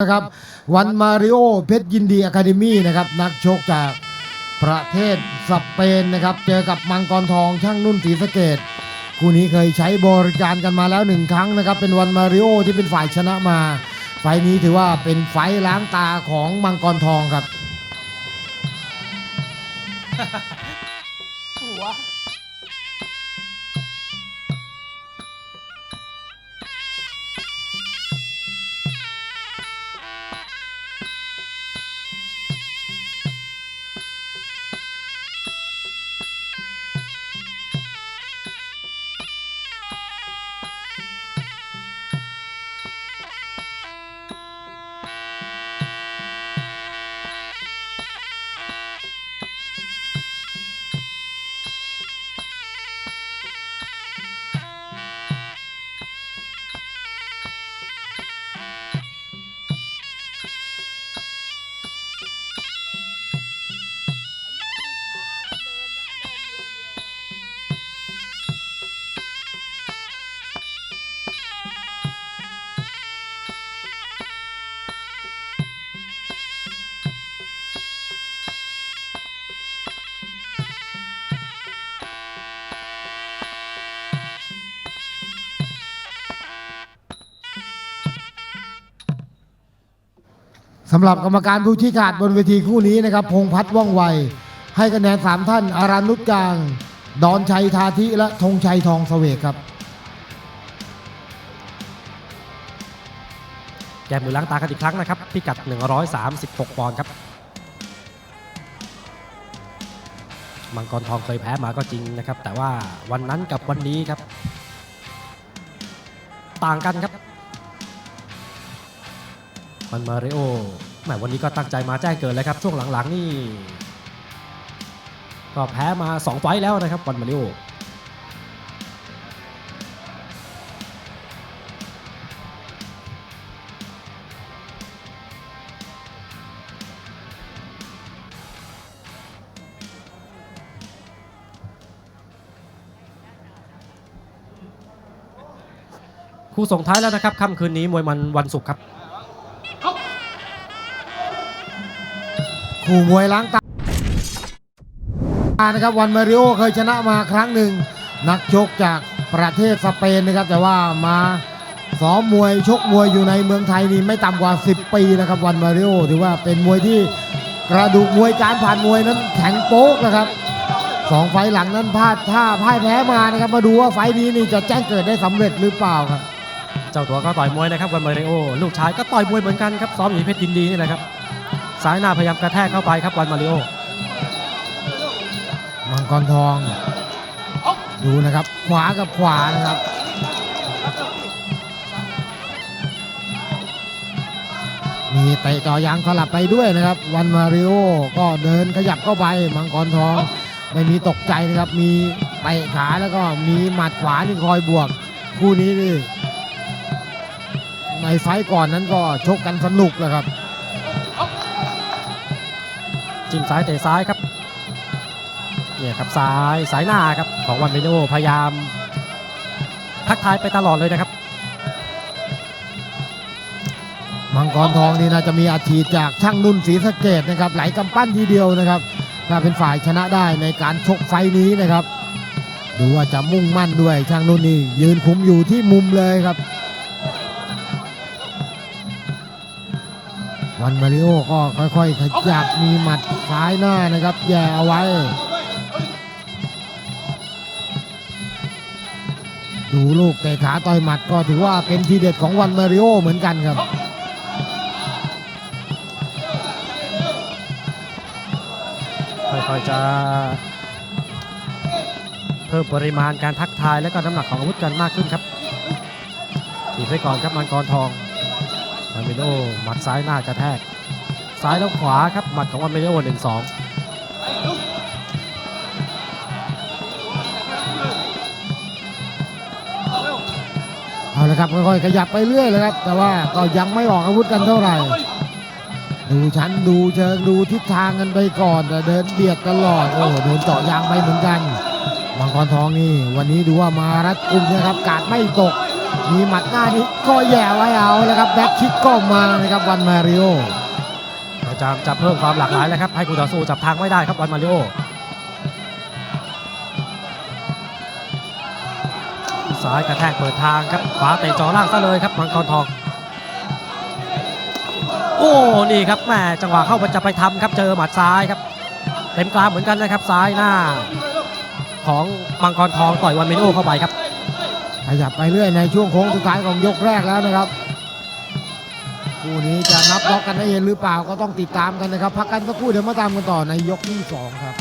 นะครับวันมาริโอเพชรยินดีอะคาเดมี่นะครับนักชกจากประเทศสเปนนะครับเจอกับมังกรทองช่างนุ่นศรีสะเกดคู่นี้เคยใช้บริการกันมาแล้วหนึ่งครั้งนะครับเป็นวันมาริโอที่เป็นฝ่ายชนะมา ไฟนี้ถือว่าเป็นไฟล้างตาของมังกรทองครับ สำหรับกรรมการผู้ชี้ขาดบนเวทีคู่นี้นะครับ พงพัฒน์ว่องไว ให้คะแนนสามท่านอารันนุชกลาง ดอนชัยทาธิและธงชัยทองเสวกครับ แก้มือล้างตากันอีกครั้งนะครับ พิกัด 136 ปอนด์ครับ มังกรทองเคยแพ้มาก็จริงนะครับ แต่ว่าวันนั้นกับวันนี้ครับ ต่างกันครับ มันมาริโอแหมวันนี้ก็ตั้งใจมาแจ้งเกิดเลยครับ ช่วงหลังๆนี่ก็แพ้มา 2 ไฟแล้วนะครับวันมาริโอคู่ส่งท้ายแล้วนะครับค่ำคืนนี้มวยมันวันศุกร์ครับ คู่มวยล้างตานะครับวันมาริโอเคยชนะมาครั้งหนึ่ง นักชกจากประเทศสเปนนะครับ แต่ว่ามาซ้อมมวยชกมวยอยู่ในเมืองไทยนี่ไม่ต่ำกว่า 10 ปีนะครับวันมาริโอถือว่าเป็นมวยที่กระดูกมวยการผ่านมวยนั้นแข็งโป๊กนะครับสองไฟหลังนั้นพลาดท่าพ่ายแพ้มานะครับ มาดูว่าไฟนี้นี่จะแจ้งเกิดได้สำเร็จหรือเปล่าครับ เจ้าตัวก็ต่อยมวยนะครับวันมาริโอ ลูกชายก็ต่อยมวยเหมือนกันครับซ้อมอยู่เพชรยินดีนี่แหละครับ ซ้ายหน้าพยายามกระแทกเข้าไปครับวันมาริโอมังกรทอง ดูนะครับ ขวากับขวานะครับมีเตะต่อยางสลับไปด้วยนะครับ วันมาริโอก็เดินขยับเข้าไปมังกรทอง ไม่มีตกใจนะครับมีเตะขาแล้วก็มีหมัดขวาที่คอยบวก คู่นี้นี่ในไฟก่อนนั้นก็ชกกันสนุกเลยครับ จิ้มซ้ายเตะซ้ายครับเนี่ยครับซ้ายสายหน้าครับของวันเมโอพยายาม ทักทายไปตลอดเลยนะครับ มังกรทองนี่น่าจะมีอาชีพจากช่างนุ่นศรีสะเกดนะครับไหลกำปั้นทีเดียวนะครับถ้าเป็นฝ่ายชนะได้ในการชกไฟนี้นะครับ ดูว่าจะมุ่งมั่นด้วยช่างนุ่นนี่ยืนคุมอยู่ที่มุมเลยครับ วันมาริโอก็ค่อยๆ ขยับมีหมัดซ้ายหน้านะครับ แย่เอาไว้ ดูลูกเตะขาต่อยหมัดก็ถือว่าเป็นทีเด็ดของวันมาริโอเหมือนกันครับค่อยๆจะเพิ่มปริมาณการทักทายและก็น้ำหนักของอาวุธกันมากขึ้นครับถีบไปก่อนครับมังกรทอง เมโอหมัดซ้ายหน้ากระแทก ซ้ายแล้วขวาครับหมัดของวันเมโอหนึ่งสองเอาละครับค่อยๆขยับไปเรื่อยเลยครับ แต่ว่าก็ยังไม่ออกอาวุธกันเท่าไหร่ ดูชั้นดูเชิงดูทิศทางกันไปก่อนแต่เดินเบียดตลอด โอ้โดนเจาะยางไปเหมือนกันมังกรทองนี่ วันนี้ดูว่ามารัดกุมนะครับกาดไม่ตก มีหมัดหน้านี้ก็แย่ไว้เอาแล้วครับแบ็คคิกก็มานะครับวันมาริโอพยายามจะเพิ่มความหลากหลายแล้วครับให้คู่ต่อสู้จับทางไม่ได้ครับวันมาริโอซ้ายกระแทกเปิดทางครับขวาเตะจ่อล่างซะเลยครับมังกรทอง โอ้นี่ครับแม่จังหวะเข้าจะไปทำครับเจอหมัดซ้ายครับเต็มกลางเหมือนกันนะครับซ้ายหน้า ของมังกรทองต่อยวันเมโนเข้าไปครับ ขยับไปเรื่อยในช่วงโค้งสุดท้ายของยกแรกแล้วนะครับคู่นี้จะนับล็อกกันได้เห็นหรือเปล่าก็ต้องติดตามกันนะครับ พักกันสักครู่เดี๋ยวมาตามกันต่อในยกที่สองครับ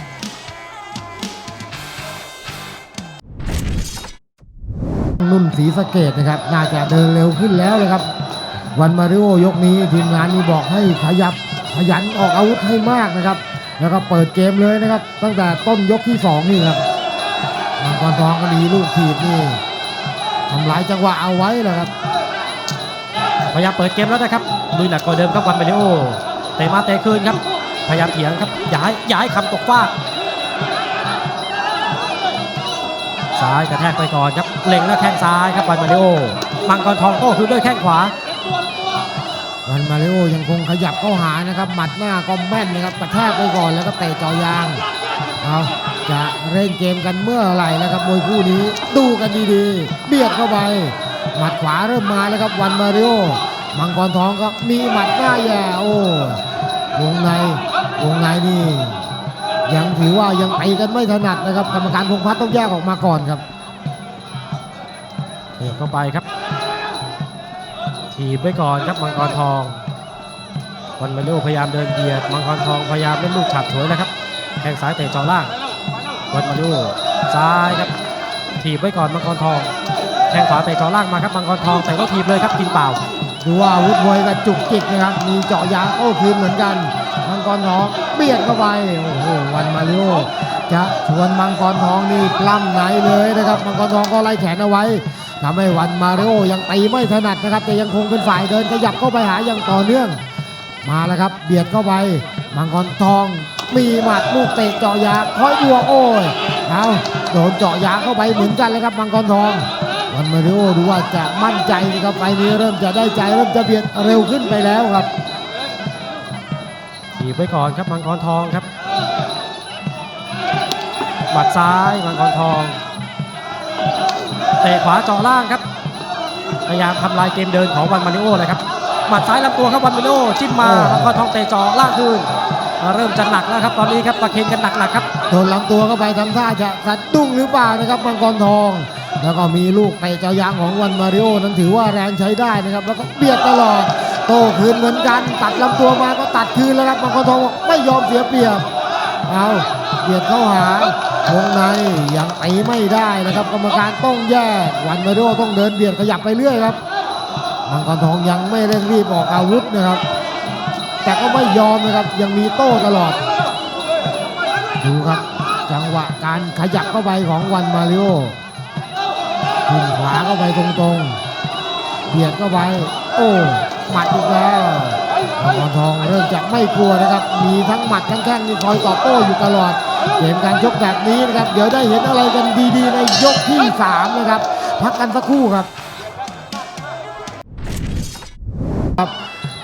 นุ่นสีสะเกตนะครับ น่าจะเดินเร็วขึ้นแล้วนะครับ วันมาริโอยกนี้ทีมงานนี้บอกให้ขยับขยันออกอาวุธให้มากนะครับ แล้วก็เปิดเกมเลยนะครับ ตั้งแต่ต้นยกที่สองนี่ครับมังกรทองก็ดีลูกถีบนี่ ทำลายจังหวะเอาไว้แหละครับพยายามเปิดเกมแล้วนะครับลุยหนักกว่าเดิมครับวันเมโนเตะมาเตะคืนครับ พยายามเถียงครับย้ายย้ายคำตกฟากซ้ายกระแทกไปก่อนครับเล็งแล้วแข้งซ้ายครับวันมาริโอมังกรทองโต้คืนด้วยแข้งขวาวันมาริโอยังคงขยับเข้าหานะครับหมัดหน้าก็แม่นนะครับกระแทกไปก่อนแล้วก็เตะจ่อยางเอา จะเร่งเกมกันเมื่อไหร่นะครับมวยคู่นี้ดูกันดีๆเบียดเข้าไปหมัดขวาเริ่มมาแล้วครับวันมาริโอมังกรทองก็มีหมัดหน้าแย่โอ้วงในวงในนี่ยังถือว่ายังไปกันไม่ถนัดนะครับ กรรมการพงพัฒน์ต้องแยกออกมาก่อนครับเถียงเข้าไปครับ ถีบไว้ก่อนครับมังกรทองวันมาริโอพยายามเดินเบียดมังกรทองพยายามเล่นลูกฉับฉวยนะครับแข้งซ้ายเตะจ่อล่าง วันมาริโอซ้ายครับถีบไว้ก่อนมังกรทองแข้งขวาเตะจ่อล่างมาครับมังกรทองเตะก็ถีบเลยครับกินเปล่าดูว่าอาวุธมวยกับจุกจิกนะครับมีเจาะยางโอ้คืนเหมือนกัน มังกรทองเบียดเข้าไปโอ้โหวันมาริโอจะชวนมังกรทองนี่ปล้ำไหนเลยนะครับมังกรทองก็ไล่แขนเอาไว้ทำให้วันมาริโอยังตีไม่ถนัดนะครับ แต่ยังคงเป็นฝ่ายเดินขยับเข้าไปหาอย่างต่อเนื่อง มาแล้วครับ เบียดเข้าไปมังกรทอง มีหมัดลูกเตะเจาะยางคอยบวกโอ้ยเอาโดนเจาะยางเข้าไปเหมือนกันเลยครับมังกรทองวันมาริโอดูว่าจะมั่นใจนะครับไฟล์นี้เริ่มจะได้ใจเริ่มจะเบียดเร็วขึ้นไปแล้วครับถีบไว้ก่อนครับมังกรทองครับหมัดซ้ายมังกรทองเตะขวาเจาะล่างครับพยายามทำลายเกมเดินของวันมาริโอเลยครับหมัดซ้ายลำตัวครับวันมาริโอจิ้มมาโอ้มังกรทองเตะเจาะล่างคืน เริ่มจะหนักแล้วครับตอนนี้ครับประเคนกันหนักๆครับโดนลำตัวเข้าไปทำท่าจะสะดุ้งหรือเปล่านะครับมังกรทอง แล้วก็มีลูกเตะเจ้ายางของวันมาริโอนั้นถือว่าแรงใช้ได้นะครับ แล้วก็เบียดตลอดโต้คืนเหมือนกันตัดลำตัวมาก็ตัดคืนแล้วครับมังกรทองไม่ยอมเสียเปรียบเอาเบียดเข้าหาวงในยังตีไม่ได้นะครับ กรรมการต้องแยกวันมาริโอต้องเดินเบียดขยับไปเรื่อยครับมังกรทองยังไม่เร่งรีบออกอาวุธนะครับ แต่ก็ไม่ยอมนะครับ ยังมีโต้ตลอด ดูครับ จังหวะการขยับเข้าไปของวันมาริโอขึ้นขวาเข้าไปตรงๆเบียดเข้าไป โอ้หมัดอีกแล้วมังกรทองเริ่มจะไม่กลัวนะครับ มีทั้งหมัดทั้งแข้งนี่คอยตอบโต้อยู่ตลอด เกมการชกแบบนี้นะครับ เดี๋ยวได้เห็นอะไรกันดีๆ ในยกที่ 3 นะครับ พักกันสักครู่ครับ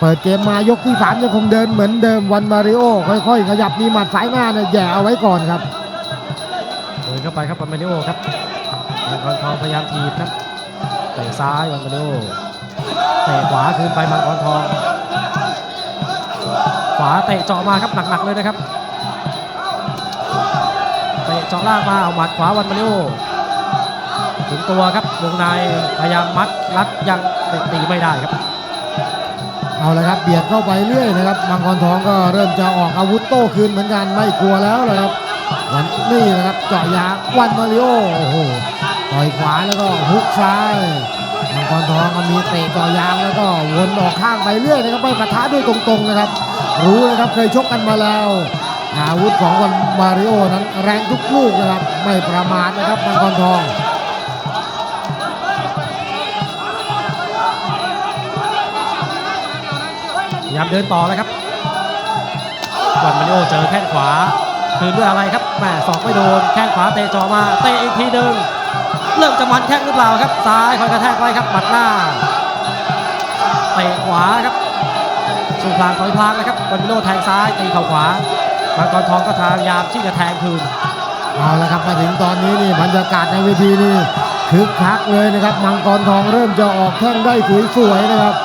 เปิดเกมมายกที่3ยังคงเดินเหมือนเดิมวันมาริโอค่อยๆ ขยับมีหมัดสายหน้าเนี่ยแย่เอาไว้ก่อนครับเดินเข้าไปครับวันมาริโอครับมังกรทองพยายามถีบครับเตะซ้ายวันมาริโอเตะขวาคืนไปมังกรทอง ขวาเตะเจาะมาครับหนักๆเลยนะครับเตะเจาะล่างมาเอาหมัดขวาวันมาริโอถึงตัวครับวงในพยายามมัดรัดยังตีไม่ได้ครับ เอาละครับเบียดเข้าไปเรื่อยนะครับมังกรทองก็เริ่มจะออกอาวุธโต้คืนเหมือนกันไม่กลัวแล้วเลยครับวันนี่นะครับเจาะยางวันมาริโอโอ้โหต่อยขวาแล้วก็ฮุกซ้ายมังกรทองก็มีเตะเจาะยางแล้วก็วนออกข้างไปเรื่อยนะครับไม่ปะทะด้วยตรงๆนะครับ รู้นะครับเคยชกกันมาแล้ว อาวุธของวันมาริโอนั้นแรงทุกลูกนะครับไม่ประมาทนะครับมังกรทอง ยายามเดินต่อเลยครับวันมาริโอเจอแข้งขวา คืนด้วยอะไรครับแหมสอกไม่โดน แข้งขวาเตะจ่อมา เตะอีกทีหนึ่งเริ่มจะมันแข้งหรือเปล่าครับ ซ้ายคอยกระแทกไว้ครับหมัดหน้า เตะขวาครับสู้พลางต่อยพลางนะครับวันมิโลแทงซ้ายตีเข่าขวามังกรทองก็พยายามที่จะแทงคืนเอาละครับมาถึงตอนนี้นี่บรรยากาศในเวทีนี่คึกคักเลยนะครับ มังกรทองเริ่มจะออกแข้งได้สวยๆนะครับ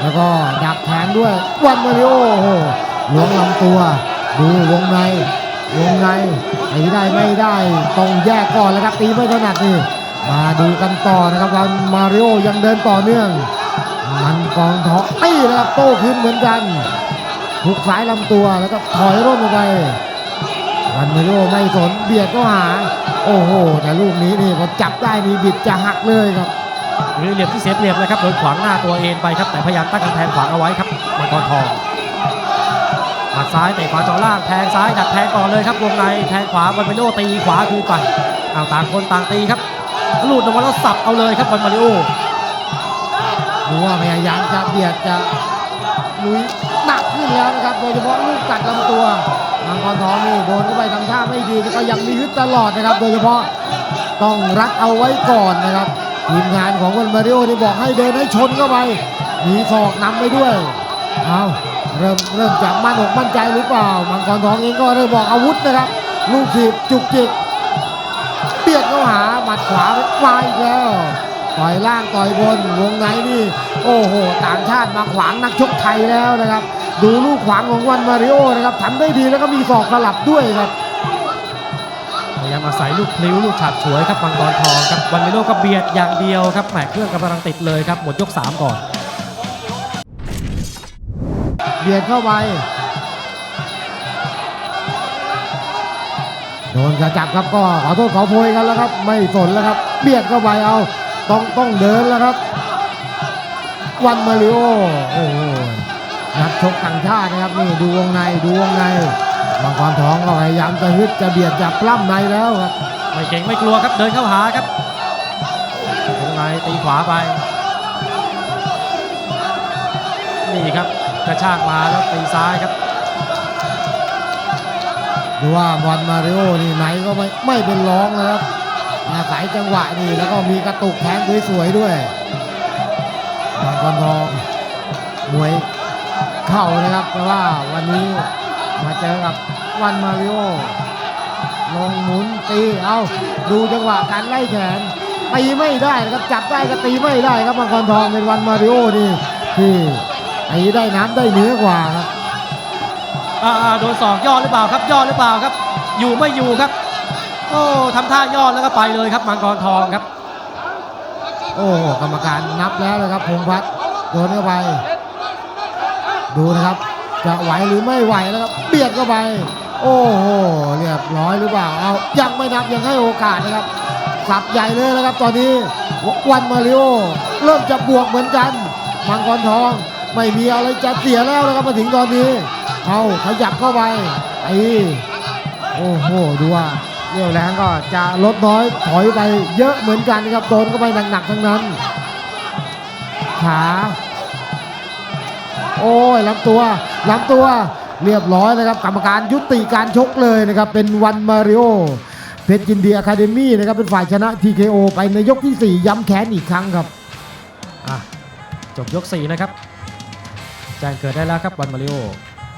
แล้วก็ดักแทงด้วย วันมาริโอโอ้โหหลวงลำตัว ดูวงใน วงในตีได้ไม่ได้ต้องแยกก่อนแล้วครับตีไม่ถนัดนี่มาดูกันต่อนะครับวันมาริโอยังเดินต่อเนื่อง มันกองทองตีนะครับโต้ขึ้นเหมือนกันหุกสายลำตัวแล้วก็ถอยร่นลงไปวันเมโลไม่สนเบียดก็หา โอ้โห แต่ลูกนี้นี่พอจับได้นี่บิดจะหักเลยครับ หรือเหลี่ยมที่เสียเปรียบเลยครับโดนขวางหน้าตัวเองไปครับแต่พยายามตั้งกำแพงขวางเอาไว้ครับมังกรทองหมัดซ้ายเตะขวาจ่อล่างแทงซ้ายดักแทงก่อนเลยครับวงในแทงขวาวันมาริโอตีขวาคืนไปเอาต่างคนต่างตีครับลูดลงมาแล้วสับเอาเลยครับวันมาริโอดูว่าพยายามจะเบียดจะลุยหนักขึ้นแล้วนะครับโดยเฉพาะลูกกัดลำตัวมังกรทองนี่โดนเข้าไปทำท่าไม่ดีแต่ก็ยังมีฮึดตลอดนะครับ โดยเฉพาะต้องรัดเอาไว้ก่อนนะครับ ทีมงานของวันมาริโอที่บอกให้เดินให้ชนเข้าไปมีศอกนำไปด้วยเอาเริ่มเริ่มจะมั่นอกมั่นใจหรือเปล่า มังกรทองเองก็เริ่มบอกอาวุธนะครับ ลูกถีบจุกจิกเบียดเข้าหาหมัดขวามาอีกแล้วต่อยล่างต่อยบนวงในนี่โอ้โหต่างชาติมาขวางนักชกไทยแล้วนะครับ ดูลูกขวางของวันมาริโอนะครับทำได้ดีแล้วก็มีศอกสลับด้วยครับ ยายามอาศัยลูกพลิ้วลูกฉาบฉวยครับมังกรทองครับวันมิโลก็เบียดอย่างเดียวครับแหมเครื่องกำลังติดเลยครับหมดยก 3 ก่อน เบียดเข้าไปโดนกระจับครับก็ขอโทษขอโพยกันแล้วครับ ไม่สนแล้วครับ เบียดเข้าไปเอาต้องต้องเดินแล้วครับ วันมาริโอโอ้โหนักชกต่างชาตินะครับนี่ดูวงในดูวงใน มังกรทองก็พยายามจะฮึดจะเบียดจะปล้ำในแล้วครับ ไม่เก่งไม่กลัวครับเดินเข้าหาครับวงในตีขวาไป นี่ครับกระชากมาแล้วตีซ้ายครับดูว่าบอลมาริโอนี่ไหนก็ไม่ไม่เป็นร้องนะครับอาศัยจังหวะนี่แล้วก็มีกระตุกแทงสวยๆด้วยบางกรทองมวยเข่านะครับแต่ว่าวันนี้ มาเจอกับวันมาริโอลงหมุนตีเอาดูจังหวะการไล่แขนตีไม่ได้นะครับจับได้ก็ตีไม่ได้ครับบางกรทองเป็นวันมาริโอนี่ที่ตีได้น้ำได้เนื้อกว่าครับอ่าๆโดนสองย่อหรือเปล่าครับย่อหรือเปล่าครับ อยู่ไม่อยู่ครับ โอ้ทำท่าย่อแล้วก็ไปเลยครับมังกรทองครับ โอ้โหกรรมการนับแล้วนะครับพงษ์พัฒน์โดนเข้าไป ดูนะครับ จะไหวหรือไม่ไหวแล้วครับเบียดเข้าไป โอ้โหเรียบร้อยหรือเปล่าเอายังไม่นับยังให้โอกาสนะครับสับใหญ่เลยนะครับ ตอนนี้วันมาริโอเริ่มจะบวกเหมือนกันมังกรทองไม่มีอะไรจะเสียแล้วนะครับมาถึงตอนนี้เอาขยับเข้าไปไอ้โอ้โหดูว่าเรี่ยวแรงก็จะลดน้อยถอยไปเยอะเหมือนกันนะครับโดนเข้าไปหนักๆทั้งนั้นขา โอ้ยลำตัวลำตัวเรียบร้อยนะครับ กรรมการยุติการชกเลยนะครับ เป็นวันมาริโอเพชรยินดีอะคาเดมี่นะครับ เป็นฝ่ายชนะ TKO ไปในยกที่ 4 ย้ำแค้นอีกครั้งครับจบยก 4 นะครับ แจ้งเกิดได้แล้วครับวันมาริโอ